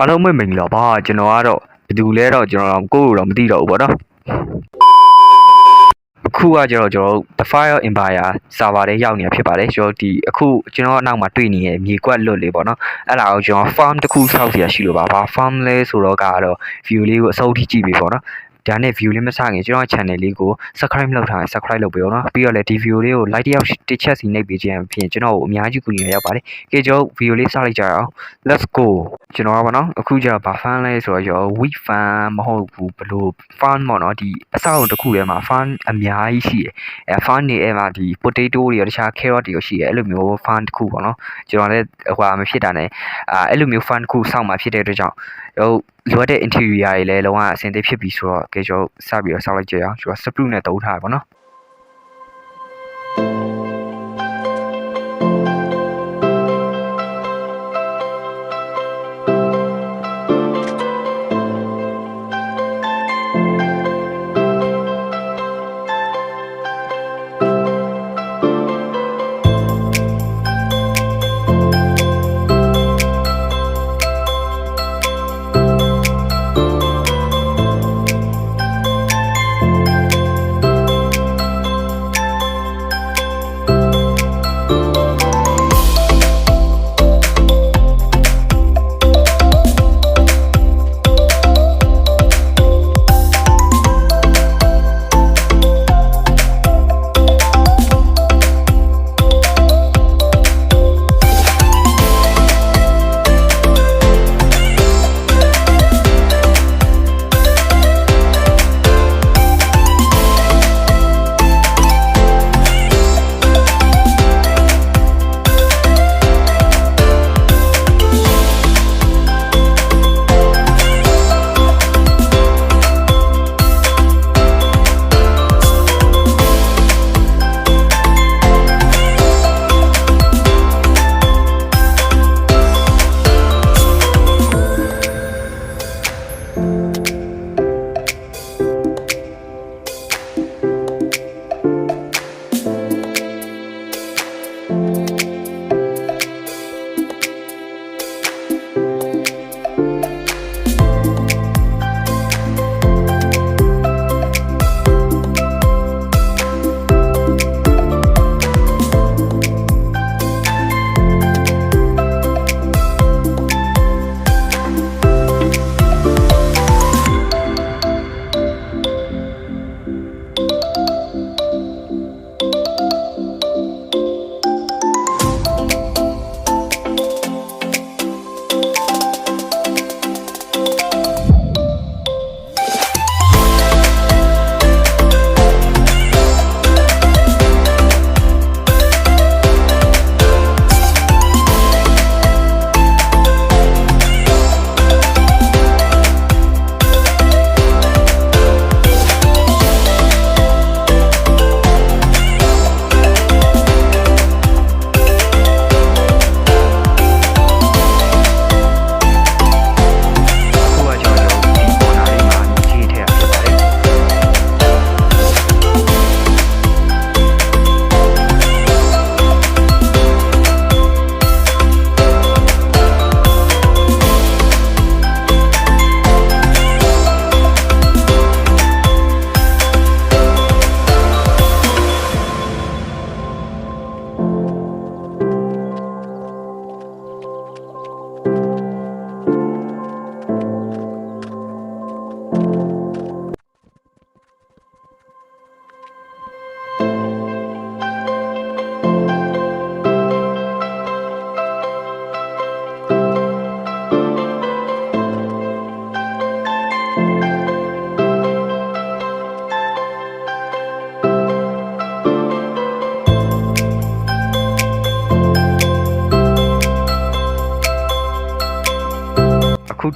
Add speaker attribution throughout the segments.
Speaker 1: အားလုံးပဲမင်္ဂလာပါကျွန်တော်ကတော့ဘယ်သူလဲတော့ကျွန်တော်ကိုယ့်ကိုယ်တော့မသိတော့ဘူးပေါ့နော်အခုကကျတော့ကျွန်တော်တို့ The Fire Empire server ထဲရောက်နေတာဖြစ်ပါတယ်ကျွန်တော်ဒီအခုကျွန်တော်အနောက်မှာတွေ့နေတဲ့မြေကွက်လွတ်လေးပေါ့နော်အဲ့ဒါကိုကျွန်တော် farm တစ်ခုဆောက်เสียရှိလို့ပါဘာ farm လဲဆိုတော့ကတော့ view လေးကိုအစိုးထိကြည့်ပြီပေါ့နော် ဒါနဲ့ view လေးမစခင်ကျွန်တော် channel လေးကို subscribe လုပ်ထားရင် subscribe လုပ်ပေးအောင်နော်ပြီးတော့လည်းဒီ view လေးကို like တစ်ယောက်တစ်ချက်စီနှိပ်ပေးခြင်းဖြင့်ကျွန်တော်ကိုအများကြီးကူညီရရောက်ပါတယ်ကဲကျွန်တော် view လေးစလိုက်ကြရအောင် let's go ကျွန်တော်ကပေါ့နော်အခုကျတော့ဘာ fan လဲဆိုတော့ကျွန်တော် week fan မဟုတ်ဘူးဘလို့ fan ပေါ့နော်ဒီအစောင့်တစ်ခုထဲမှာ fan အများကြီးရှိတယ်အဲ fan တွေအဲ့မှာဒီ potato တွေရောတခြား carrot တွေရောရှိတယ်အဲ့လိုမျိုး fan တစ်ခုပေါ့နော်ကျွန်တော်လည်းဟိုဟာမဖြစ်တာနဲ့အာအဲ့လိုမျိုး fan တစ်ခုစောင့်มาဖြစ်တဲ့အတွက်ကြောင့် ဟိုလိုအပ်တဲ့ interior တွေလည်းလုံးဝအဆင်သင့်ဖြစ်ပြီဆိုတော့ကဲကျွန်တော်စပြီးတော့စောင့်လိုက်ကြရအောင်ကျွန်တော် spruce နဲ့တုံးထားရပါတော့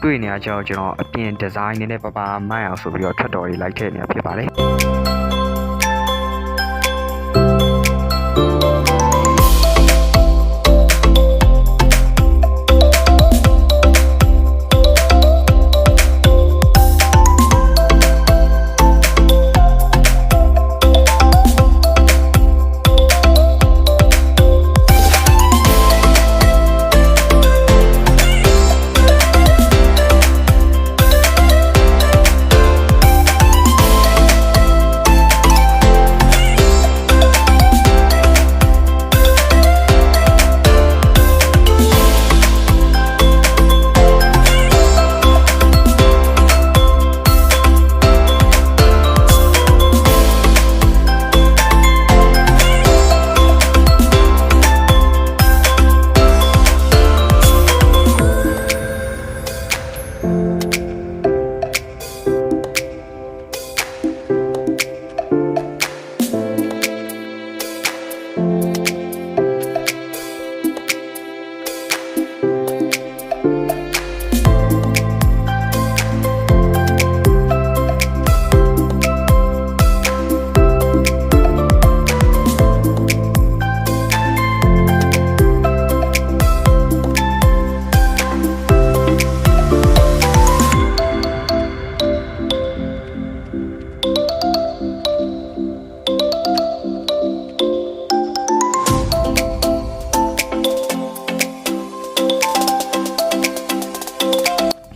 Speaker 1: တွေ့နေရကြတော့ကျွန်တော်အပြင်ဒီဇိုင်းနည်းနည်းပါးပါးမိုက်အောင်ဆိုပြီးတော့ထွက်တော်လေးလိုက်ထည့်နေတာဖြစ်ပါတယ်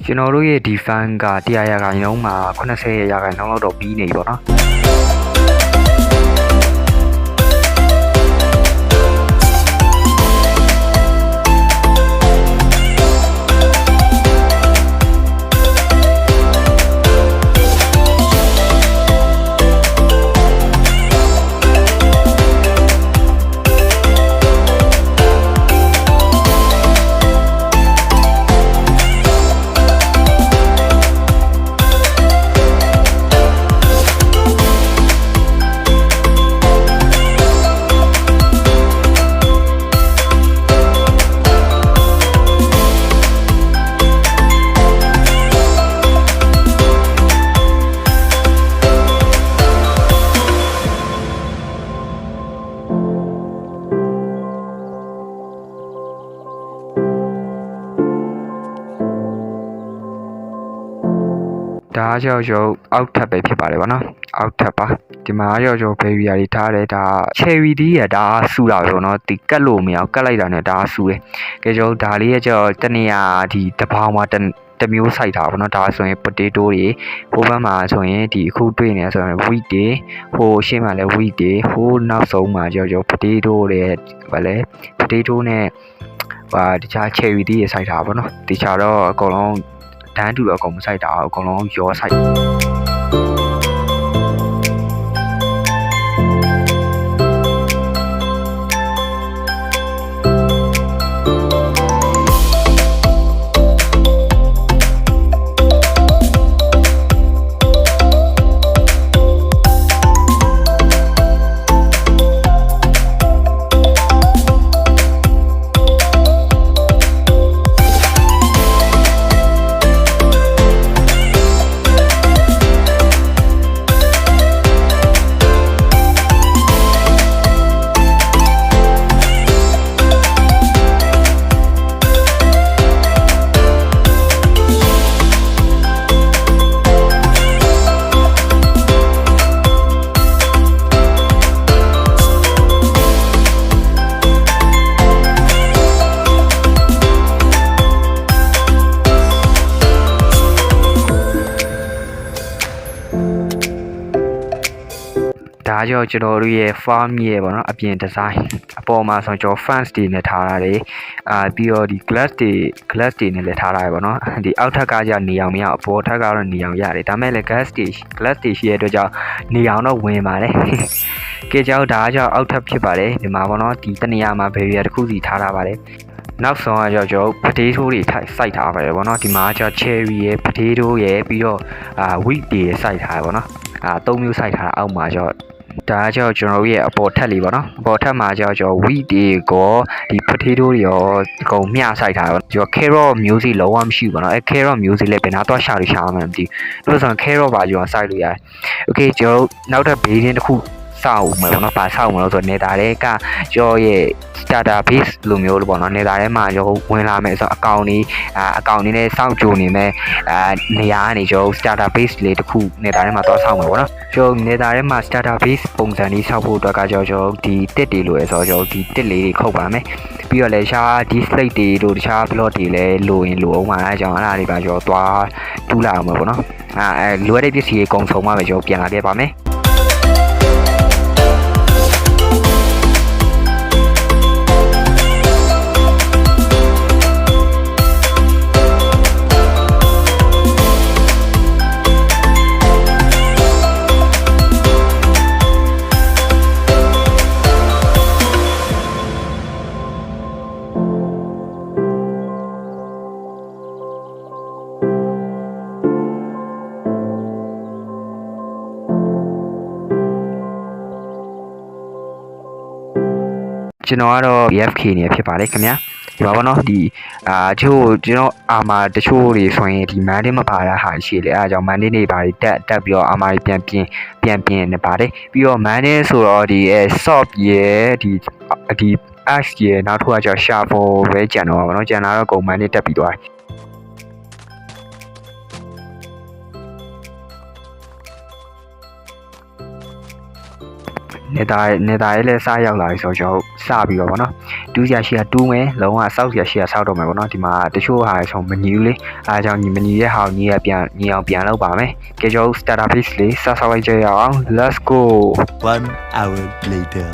Speaker 1: ကျွန်တော်တို့ရဲ့ဒီ fan က100ရာခိုင်နှုန်းမှာ80ရာခိုင်နှုန်းလောက်တော့ပြီးနေပြီပေါ့နော် ဒါကကြောက်ကြောက်အောက်ထပ်ပဲဖြစ်ပါတယ်ဗောနော်အောက်ထပ်ပါဒီမှာကြောက်ကြောက်ဘေရီယာတွေထားတယ်ဒါ cherry ဒီရဒါဆူတာပဲဗောနော်ဒီကတ်လို့မရအောင်ကတ်လိုက်တာနဲ့ဒါဆူတယ်ကဲကြောက်ဒါလေးရဲ့ကြောက်တနေရဒီတပေါင်းမှာတတစ်မျိုးစိုက်တာပေါ့နော်ဒါဆိုရင် potato တွေဟိုဘက်မှာဆိုရင်ဒီအခုတွေ့နေရဆိုရင် wheat တွေဟိုရှေ့မှာလည်း wheat တွေဟိုနောက်ဆုံးမှာကြောက်ကြောက် potato တွေဗာလဲ potato နဲ့ဟာတခြား cherry တွေစိုက်တာပေါ့နော်တခြားတော့အကုန်လုံး တန်းတူတော့အကုန်မစိုက်တာအကုန်လုံးရောစိုက် ဒါကြောင့်ကျွန်တော်တို့ရဲ့ farm ရဲ့ပေါ့နော်အပြင် design အပေါ်မှာဆိုကျွန်တော် fans တွေနဲ့ထားရတယ်အာပြီးတော့ဒီ glass တွေ glass တွေနဲ့လည်းထားရတယ်ပေါ့နော်ဒီအောက်ထပ်ကကြနေအောင်မရအောင်အပေါ်ထပ်ကတော့နေအောင်ရတယ်ဒါမဲ့လည်း glass တွေ glass တွေရှိတဲ့အတွက်ကြောင့်နေအောင်တော့ဝင်ပါတယ်ကဲကြောင့်ဒါကြောင့်အောက်ထပ်ဖြစ်ပါတယ်ဒီမှာပေါ့နော်ဒီတနေရာမှာ barrier တစ်ခုစီထားထားပါတယ်နောက်ဆုံးကကြောင့်ကျွန်တော် potato တွေထိုက်စိုက်ထားပါတယ်ဗောနော်ဒီမှာကျတော့ cherry ရယ် potato ရယ်ပြီးတော့အာ wheat တွေရယ်စိုက်ထားတယ်ဗောနော်အာသုံးမျိုးစိုက်ထားတာအောက်မှာကျတော့ ဒါကကျတော့ကျွန်တော်တို့ရဲ့အပေါ်ထက်လေးပေါ့နော်အပေါ်ထက်မှာကျတော့ကျွန်တော် wheat တွေကိုဒီ potato တွေရောအကုန်မျှစိုက်ထားတယ်ကျွန်တော် carrot မျိုးစီလုံးဝမရှိဘူးပေါ့နော်အဲ carrot မျိုးစီလည်းဘယ်နာတော့ရှာလို့ရှာမှမသိဘူးလို့ဆိုရင် carrot ပါကျွန်တော်စိုက်လို့ရတယ် okay ကျွန်တော်နောက်ထပ် bean တစ်ခု စောက်မယ်ပေါ့နော်။ဘာစောက်မလို့ဆိုတော့နေတာတွေကကျော်ရဲ့ starter base လိုမျိုးလို့ပေါ့နော်။နေတာထဲမှာကျော်ဝင်လာမယ်ဆိုတော့အကောင့်นี้အာအကောင့်นี้နဲ့စောက်ကြိုနေမယ်အာနေရာကနေကျော် starter base လေးတစ်ခုနေတာထဲမှာတော့စောက်မယ်ပေါ့နော်။ကျော်နေတာထဲမှာ starter base ပုံစံလေးစောက်ဖို့အတွက်ကကျော်ကျော်ဒီတစ်တွေလိုရဆိုတော့ကျော်ဒီတစ်လေးတွေခုတ်ပါမယ်။ပြီးတော့လည်းရှားဒီ slate တွေတို့တခြား block တွေလည်းလိုရင်လိုအောင်ပါအဲကြောင့်အဲ့ဒါတွေပါကျော်သွားတူးလာအောင်ပဲပေါ့နော်။အာအဲလိုရတဲ့ပစ္စည်းတွေအကုန်ဆုံးမှပဲကျော်ပြန်လာပြပါမယ်။ ကျွန်တော်ကတော့ BFK နေဖြစ်ပါတယ်ခင်ဗျာဒီပါဘောနော်ဒီအာချို့ကျွန်တော်အာမာတချို့တွေဆိုရင်ဒီမန်ဒေးမပါတဲ့ဟာရှိလေအဲအကြောင်းမန်ဒေးနေပါတက်တက်ပြီးတော့အာမာတွေပြန်ပြင်ပြန်ပြင်နေပါတယ်ပြီးတော့မန်ဒေးဆိုတော့ဒီအဲ soft ရဲ့ဒီဒီ ash ရဲ့နောက်တစ်ခုကကျ shuffle ပဲကြံတော့ပါဘောနော်ကြံလာတော့ကုန်မန်ဒေးတက်ပြီးသွားတယ် နေတာနေတာရေးလဲစရောက်လာပြီဆိုတော့ကျွန်တော်စပြီးတော့ဗောနော်တူးစရာရှိတာတူးမယ်လုံးဝစောက်စရာရှိတာစောက်တော့မယ်ပေါ့နော်ဒီမှာတချို့ဟာဆိုမညီဘူးလေအားကြောင့်ညီမညီရဲ့ဟာကိုညီရပြန်ညီအောင်ပြန်လုပ်ပါမယ်ကဲကျွန်တော် starter page လေးစဆောက်လိုက်ကြရအောင် let's go
Speaker 2: One hour later.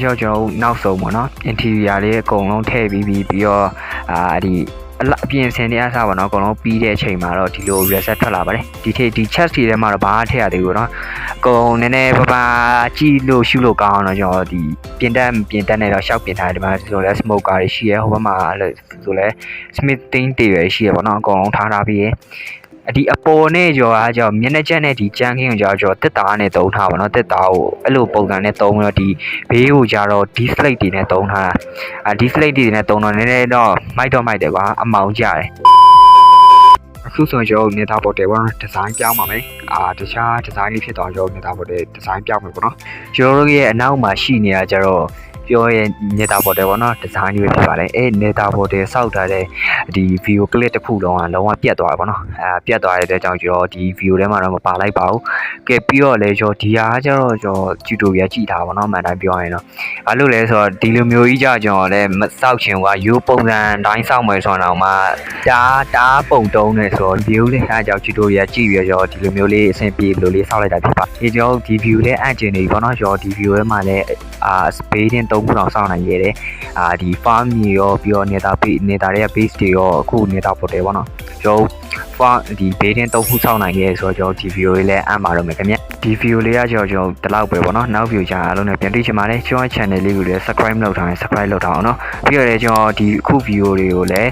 Speaker 1: ကြောင့်ကျွန်တော်တို့နောက်ဆုံးပေါ့နော် interior လေးအကုန်လုံးထည့်ပြီးပြီးပြီးတော့အာဒီအလအပြင်ဆင်နေအစားပေါ့နော်အကုန်လုံးပြီးတဲ့အချိန်မှာတော့ဒီလို reset ထွက်လာပါတယ်ဒီထိဒီ chest တွေထဲမှာတော့ဘာမှထည့်ရသေးဘူးเนาะအကုန်နည်းနည်းပါးပါးကြည့်လို့ရှုလို့ကောင်းအောင်တော့ကျွန်တော်ဒီပြင်တက်ပြင်တက်နေတော့ရှောက်ပြင်ထားတယ်ဒီမှာဆိုလဲ smoker တွေရှိရဲဟိုဘက်မှာလို့ဆိုလဲ smithing တွေရရှိရဲပေါ့နော်အကုန်လုံးထားထားပြီးရအ ဒီအပေါ်နဲ့ကျော်အားကြောင့်မျက်နှာချက်နဲ့ဒီကြမ်းခင်းကိုကြောကျော်တက်တာနဲ့တုံးထားပါတော့တက်တာကိုအဲ့လိုပုံစံနဲ့တုံးပြီးတော့ဒီဘေးကိုကြတော့ display တွေနဲ့တုံးထားတာအာ display တွေနဲ့တုံးတော့နည်းနည်းတော့မိုက်တော့မိုက်တယ်ကွာအမောင်ကြတယ်အခုဆိုရင်ကျွန်တော်နေသားပေါ်တယ်ဘောဒီဇိုင်းပြောင်းပါမယ်အာတခြားဒီဇိုင်းလေးဖြစ်တော့ကျွန်တော်နေသားပေါ်တယ်ဒီဇိုင်းပြောင်းမယ်ပေါ့နော်ကျွန်တော်တို့ရဲ့အနောက်မှာရှိနေတာကြတော့ ပြောရဲ့ nether portal ပေါ့နော်ဒီဇိုင်းလေးပဲဖြစ်ပါတယ်အဲ nether portal စောက်ထားတဲ့ဒီ video clip တစ်ခုလုံးကလုံးဝပြတ်သွားတယ်ပေါ့နော်အဲပြတ်သွားတဲ့အတွက်ကြောင့်ကျွန်တော်ဒီ video ထဲမှာတော့မပါလိုက်ပါဘူးကဲပြီးတော့လေကျွန်တော်ဒီဟာကကျတော့ကျွန်တော် tutorial ကြည့်ထားပါပေါ့နော်မှန်တိုင်းပြောရရင်တော့ဘာလို့လဲဆိုတော့ဒီလိုမျိုးကြီးကြကျွန်တော်လည်းမစောက်ချင်ဘူးကရိုးပုံစံတိုင်းစောက်မယ်ဆိုတော့မှတားတားပုံတုံးနေဆိုတော့ view လေးအဲကြောင့် tutorial ကြည့်ပြီးတော့ကျွန်တော်ဒီလိုမျိုးလေးအဆင်ပြေဘယ်လိုလေးစောက်လိုက်တာဖြစ်ပါဒီကျွန်တော်ဒီ view လေးအန့်ကျင်နေပြီပေါ့နော်ကျွန်တော်ဒီ view ထဲမှာလည်းအာ space တင်3ခုတောင်စောက်နိုင်ရတယ်အာဒီ farm ကြီးရောပြီးတော့ nether base nether ရဲ့ base တွေရောအခု nether portal ပေါ့နော်ကျွန်တော် farm ဒီ base တင်3ခုစောက်နိုင်ရဲဆိုတော့ကျွန်တော်ဒီ video လေးလည်းအမ်းပါတော့မယ်ခင်ဗျဒီ video လေးကကျွန်တော်ကျွန်တော်ဒီလောက်ပဲပေါ့နော်နောက် view ချအားလုံးနဲ့ပြန်တွေ့ချင်ပါတယ်ကျွန်တော် channel လေးကိုလည်း subscribe လုပ်ထားရင် subscribe လုပ်ထားအောင်နော်ပြီးတော့လည်းကျွန်တော်ဒီအခု video တွေကိုလည်း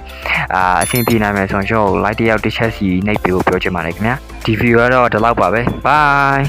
Speaker 1: အာအဆင်ပြေနိုင်မယ်ဆိုတော့ကျွန်တော် like တစ်ယောက်တစ်ချက်စီနှိပ်ပေးဖို့ပြောချင်ပါတယ်ခင်ဗျဒီ video ကတော့ဒီလောက်ပါပဲ bye